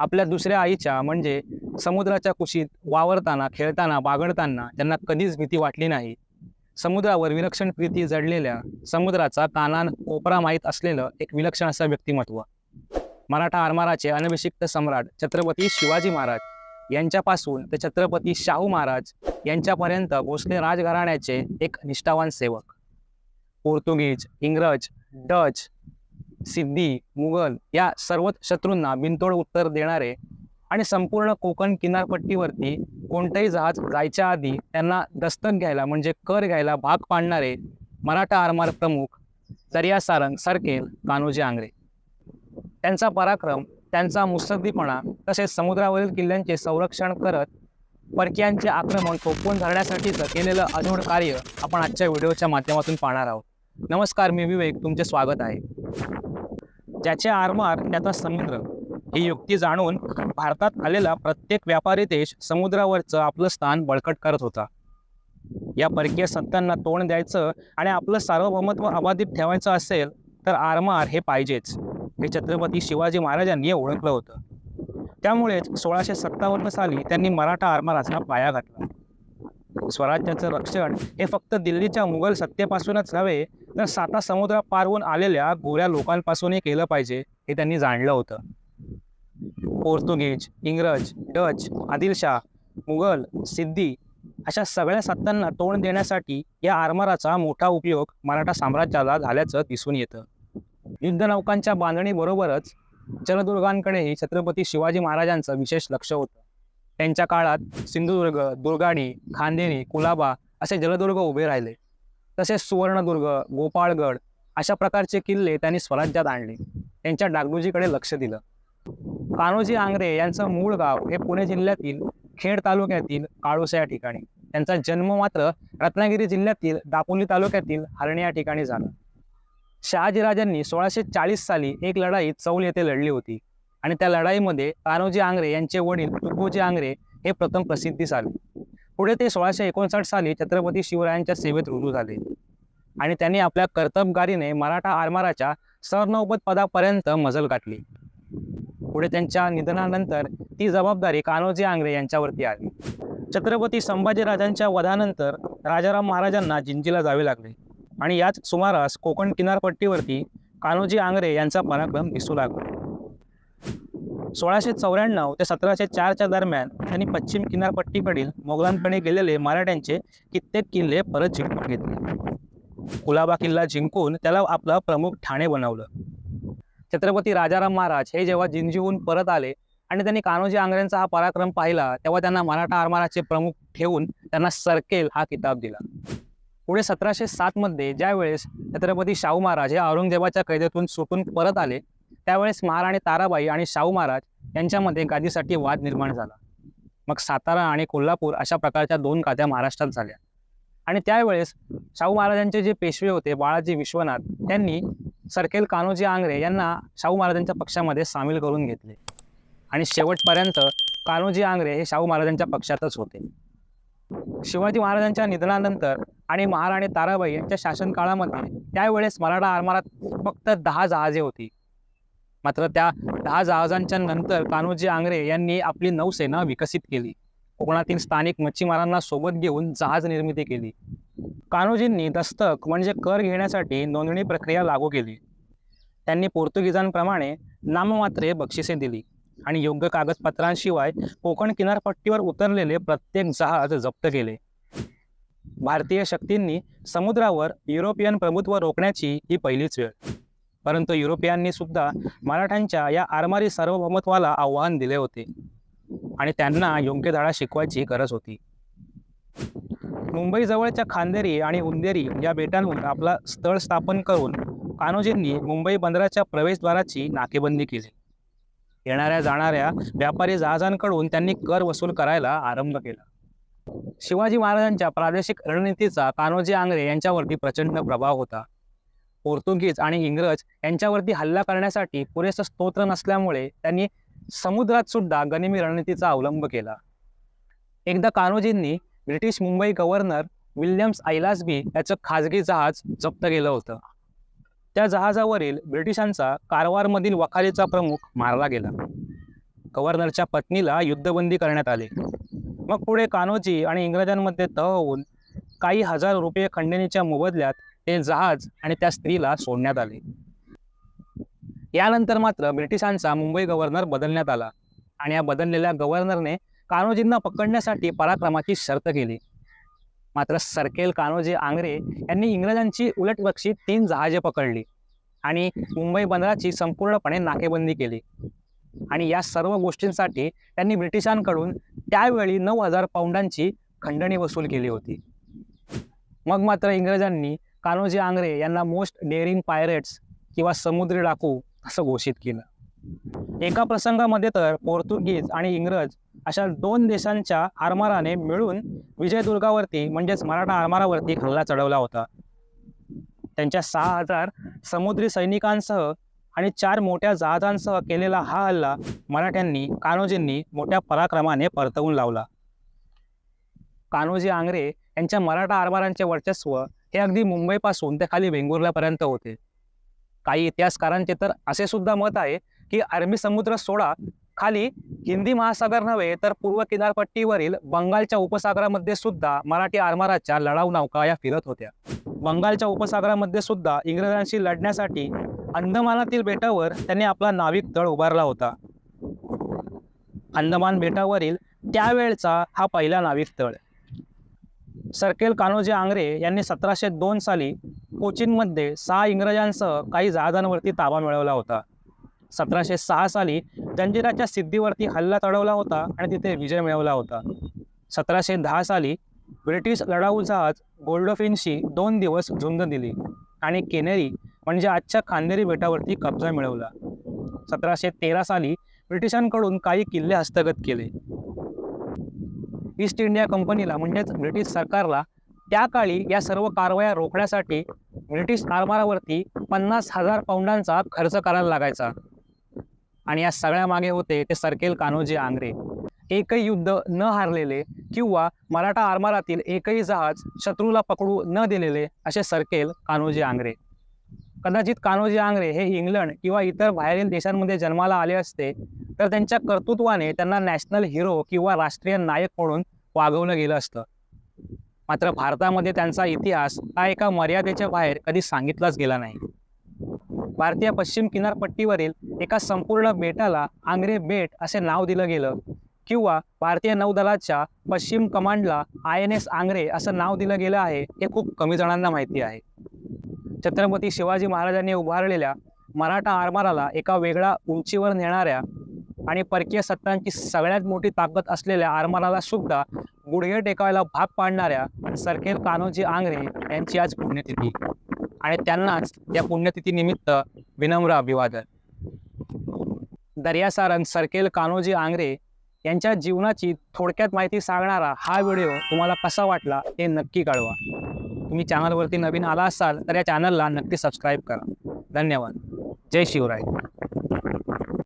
आपल्या दुसऱ्या आईच्या म्हणजे समुद्राच्या कुशीत वावरताना खेळताना बागडताना त्यांना कधीच भीती वाटली नाही. समुद्रावर विलक्षण प्रीती जडलेल्या समुद्राचा कानान कोपरा माहीत असलेलं एक विलक्षण असं व्यक्तिमत्व. मराठा आरमाराचे अनभिषिक्त सम्राट छत्रपती शिवाजी महाराज यांच्यापासून ते छत्रपती शाहू महाराज यांच्यापर्यंत भोसले राजघराण्याचे एक निष्ठावान सेवक. पोर्तुगीज इंग्रज डच सिद्धी मुघल या सर्वच शत्रूंना बिनतोड उत्तर देणारे आणि संपूर्ण कोकण किनारपट्टीवरती कोणतंही जहाज जायच्या आधी त्यांना दस्तक घ्यायला म्हणजे कर घ्यायला भाग पाडणारे मराठा आरमार प्रमुख दर्या सारंग सरकेल कान्होजी आंग्रे. त्यांचा पराक्रम त्यांचा मुत्सद्दीपणा तसेच समुद्रावरील किल्ल्यांचे संरक्षण करत परक्यांचे आक्रमण थोपवून धरण्यासाठीचं केलेलं अजोड कार्य आपण आजच्या व्हिडिओच्या माध्यमातून पाहणार आहोत. नमस्कार मी विवेक तुमचे स्वागत आहे. ज्याचे आरमार त्याचा समुद्र. ही युक्ती जाणून भारतात आलेला प्रत्येक व्यापारी देश समुद्रावरचं आपलं स्थान बळकट करत होता. या परकीय सत्तांना तोंड द्यायचं आणि आपलं सार्वभौमत्व अबाधित ठेवायचं असेल तर आरमार हे पाहिजेच हे छत्रपती शिवाजी महाराजांनी ओळखलं होतं. त्यामुळेच सोळाशे सत्तावन्न साली त्यांनी मराठा आरमाराचा पाया घातला. स्वराज्याचं रक्षण हे फक्त दिल्लीच्या मुघल सत्तेपासूनच नव्हे तर साता समुद्रा पारवून आलेल्या गोऱ्या लोकांपासूनही केलं पाहिजे हे त्यांनी जाणलं होतं. पोर्तुगीज इंग्रज डच आदिलशाह मुघल सिद्धी अशा सगळ्या सत्तांना तोंड देण्यासाठी या आरमाराचा मोठा उपयोग मराठा साम्राज्याला झाल्याचं दिसून येतं. युद्धनौकांच्या बांधणीबरोबरच जलदुर्गांकडेही छत्रपती शिवाजी महाराजांचं विशेष लक्ष होतं. त्यांच्या काळात सिंधुदुर्ग दुर्गाणी खांदेणी कुलाबा असे जलदुर्ग उभे राहिले. तसेच सुवर्णदुर्ग गोपाळगड अशा प्रकारचे किल्ले त्यांनी स्वराज्यात आणले. त्यांच्या डागडुजीकडे लक्ष दिलं. कान्होजी आंग्रे यांचं मूळ गाव हे पुणे जिल्ह्यातील खेड तालुक्यातील काळोसा या ठिकाणी. त्यांचा जन्म मात्र रत्नागिरी जिल्ह्यातील दापोली तालुक्यातील हरणे या ठिकाणी झाला. शहाजीराजांनी सोळाशे चाळीस साली एक लढाई चौल येथे लढली होती आणि त्या लढाईमध्ये कान्होजी आंग्रे यांचे वडील तुकोजी आंग्रे हे प्रथम प्रसिद्धीस आले पुढे ते सोळाशे एकोणसाठ साली छत्रपती शिवरायांच्या सेवेत रुजू झाले. आणि त्यांनी आपल्या कर्तबगारीने मराठा आरमाराच्या सरनौपद पदापर्यंत मजल गाठली. पुढे त्यांच्या निधनानंतर ती जबाबदारी कान्होजी आंग्रे यांच्यावरती आली. छत्रपती संभाजीराजांच्या वधानंतर राजाराम महाराजांना जिंजीला जावे लागले. आणि याच सुमारास कोकण किनारपट्टीवरती कान्होजी आंग्रे यांचा पराक्रम दिसू लागला. सोळाशे चौऱ्याण्णव ते सतराशे चारच्या दरम्यान त्यांनी पश्चिम किनारपट्टीकडील मोगलांकडे गेलेले मराठ्यांचे कित्येक किल्ले परत जिंकून घेतले. कुलाबा किल्ला जिंकून त्याला आपलं प्रमुख ठाणे बनवलं. छत्रपती राजाराम महाराज हे जेव्हा जिंजीहून परत आले आणि त्यांनी कान्होजी आंग्र्यांचा हा पराक्रम पाहिला तेव्हा त्यांना मराठा आरमाराचे प्रमुख ठेवून त्यांना सरकेल हा किताब दिला. पुढे सतराशे सातमध्ये ज्यावेळेस छत्रपती शाहू महाराज हे औरंगजेबाच्या कैदेतून सुटून परत आले त्यावेळेस महाराणी ताराबाई आणि शाहू महाराज यांच्यामध्ये गादीसाठी वाद निर्माण झाला. मग सातारा आणि कोल्हापूर अशा प्रकारच्या दोन गाद्या महाराष्ट्रात झाल्या. आणि त्यावेळेस शाहू महाराजांचे जे पेशवे होते बाळाजी विश्वनाथ त्यांनी सरकेल कान्होजी आंग्रे यांना शाहू महाराजांच्या पक्षामध्ये सामील करून घेतले. आणि शेवटपर्यंत कान्होजी आंग्रे हे शाहू महाराजांच्या पक्षातच होते. शिवाजी महाराजांच्या निधनानंतर आणि महाराणी ताराबाई यांच्या शासनकाळामध्ये त्यावेळेस मराठा आरमारात फक्त दहा जहाजे होती. मात्र त्या दहा जहाजांच्या नंतर कान्होजी आंग्रे यांनी आपली नौसेना विकसित केली. कोकणातील स्थानिक मच्छीमारांना सोबत घेऊन जहाज निर्मिती केली. कान्होजींनी दस्तक म्हणजे कर घेण्यासाठी नोंदणी प्रक्रिया लागू केली. त्यांनी पोर्तुगीजांप्रमाणे नाममात्रे बक्षिसे दिली आणि योग्य कागदपत्रांशिवाय कोकण किनारपट्टीवर उतरलेले प्रत्येक जहाज जप्त केले. भारतीय शक्तींनी समुद्रावर युरोपियन प्रभुत्व रोखण्याची ही पहिलीच वेळ. परंतु युरोपियांनी सुद्धा मराठ्यांच्या या आरमारी सार्वभौमत्वाला आव्हान दिले होते. आणि त्यांना योग्य धडा शिकवायची गरज होती. मुंबईजवळच्या खांदेरी आणि उंदेरी या बेटांवर आपला स्थळ स्थापन करून कान्होजींनी मुंबई बंदराच्या प्रवेशद्वाराची नाकेबंदी केली. येणाऱ्या जाणाऱ्या व्यापारी जहाजांकडून त्यांनी कर वसूल करायला आरंभ केला. शिवाजी महाराजांच्या प्रादेशिक रणनीतीचा कान्होजी आंग्रे यांच्यावरती प्रचंड प्रभाव होता. पोर्तुगीज आणि इंग्रज यांच्यावरती हल्ला करण्यासाठी पुरेसं स्तोत्र नसल्यामुळे त्यांनी समुद्रात सुद्धा गनिमी रणनीतीचा अवलंब केला. एकदा कान्होजींनी ब्रिटिश मुंबई गव्हर्नर विल्यम्स आयलासबी याचं खाजगी जहाज जप्त केलं होतं. त्या जहाजावरील ब्रिटिशांचा कारवारमधील वखारीचा प्रमुख मारला गेला. गव्हर्नरच्या पत्नीला युद्धबंदी करण्यात आले. मग पुढे कान्होजी आणि इंग्रजांमध्ये तह होऊन काही हजार रुपये खंडणीच्या मोबदल्यात ते जहाज आणि त्या स्त्रीला सोडण्यात आले. यानंतर मात्र ब्रिटिशांचा मुंबई गव्हर्नर बदलण्यात आला आणि या बदललेल्या गव्हर्नरने कान्होजींना पकडण्यासाठी पराक्रमाची शर्त केली. मात्र सरकेल कान्होजी आंग्रे यांनी इंग्रजांची उलटबक्षी तीन जहाजे पकडली आणि मुंबई बंदराची संपूर्णपणे नाकेबंदी केली. आणि या सर्व गोष्टींसाठी त्यांनी ब्रिटिशांकडून त्यावेळी नऊ हजार पाऊंडांची खंडणी वसूल केली होती. मग मात्र इंग्रजांनी कान्होजी आंग्रे यांना मोस्ट डेअरिंग पायरेट्स किंवा समुद्री डाकू असं घोषित केलं. एका प्रसंगामध्ये तर पोर्तुगीज आणि इंग्रज अशा दोन देशांच्या आरमाराने मिळून विजयदुर्गावरती म्हणजेच मराठा आरमारावरती हल्ला चढवला होता. त्यांच्या सहा हजार समुद्री सैनिकांसह आणि चार मोठ्या जहाजांसह केलेला हा हल्ला मराठ्यांनी कान्होजींनी मोठ्या पराक्रमाने परतवून लावला. कान्होजी आंग्रे यांच्या मराठा आरमारांचे वर्चस्व हे अगदी मुंबईपासून ते खाली वेंगुर्ल्यापर्यंत होते. काही इतिहासकारांचे तर असे सुद्धा मत आहे की अरबी समुद्र सोडा खाली हिंदी महासागर नव्हे तर पूर्व किनारपट्टीवरील बंगालच्या उपसागरामध्ये सुद्धा मराठी आरमाराच्या लढाऊ नौका या फिरत होत्या. बंगालच्या उपसागरामध्ये सुद्धा इंग्रजांशी लढण्यासाठी अंदमानातील बेटावर त्यांनी आपला नाविक तळ उभारला होता. अंदमान बेटावरील त्यावेळचा हा पहिला नाविक तळ सरकेल कान्होजी आंग्रे यांनी सतराशे दोन साली कोचीनमध्ये सहा इंग्रजांसह काही जहाजांवरती ताबा मिळवला होता. सतराशे सहा साली जंजिराच्या सिद्धीवरती हल्ला चढवला होता आणि तिथे विजय मिळवला होता. सतराशे दहा साली ब्रिटिश लढाऊ जहाज गोल्डोफिनशी दोन दिवस झुंज दिली आणि केनेरी म्हणजे आजच्या खांदेरी बेटावरती कब्जा मिळवला. सतराशे तेरा साली ब्रिटिशांकडून काही किल्ले हस्तगत केले. ईस्ट इंडिया कंपनीला म्हणजेच ब्रिटिश सरकारला त्या काळी या सर्व कारवाया रोखण्यासाठी ब्रिटिश आरमारावरती पन्नास हजार पौंडांचा खर्च करायला लागायचा. आणि या सगळ्या मागे होते ते सरकेल कान्होजी आंग्रे. एकही युद्ध न हारलेले किंवा मराठा आरमारातील एकही जहाज शत्रूला पकडू न दिलेले असे सरकेल कान्होजी आंग्रे. कदाचित कान्होजी आंग्रे हे इंग्लंड किंवा इतर बाहेरील देशांमध्ये जन्माला आले असते तर त्यांच्या कर्तृत्वाने त्यांना नॅशनल हिरो किंवा राष्ट्रीय नायक म्हणून वागवलं गेलं असतं. मात्र भारतामध्ये त्यांचा इतिहास हा एका मर्यादेच्या बाहेर कधी सांगितलाच गेला नाही. भारतीय पश्चिम किनारपट्टीवरील एका संपूर्ण बेटाला आंग्रे बेट असे नाव दिलं गेलं किंवा भारतीय नौदलाच्या पश्चिम कमांडला आय एन एस आंग्रे असं नाव दिलं गेलं आहे हे खूप कमी जणांना माहिती आहे. छत्रपती शिवाजी महाराजांनी उभारलेल्या मराठा आरमाराला एका वेगळ्या उंचीवर नेणाऱ्या आणि परकीय सत्तांची सगळ्यात मोठी ताकद असलेल्या आरमाराला सुद्धा गुडघे टेकायला भाग पाडणाऱ्या सरखेल कान्होजी आंग्रे यांची आज पुण्यतिथी. आणि त्यांनाच या पुण्यतिथीनिमित्त विनम्र अभिवादन. दर्यासारण सरखेल कान्होजी आंग्रे यांच्या जीवनाची थोडक्यात माहिती सांगणारा हा व्हिडिओ तुम्हाला कसा वाटला हे नक्की कळवा. तुम्ही चॅनलवरती नवीन आला असाल तर या चॅनलला नक्की सबस्क्राईब करा. धन्यवाद. जय शिवराय.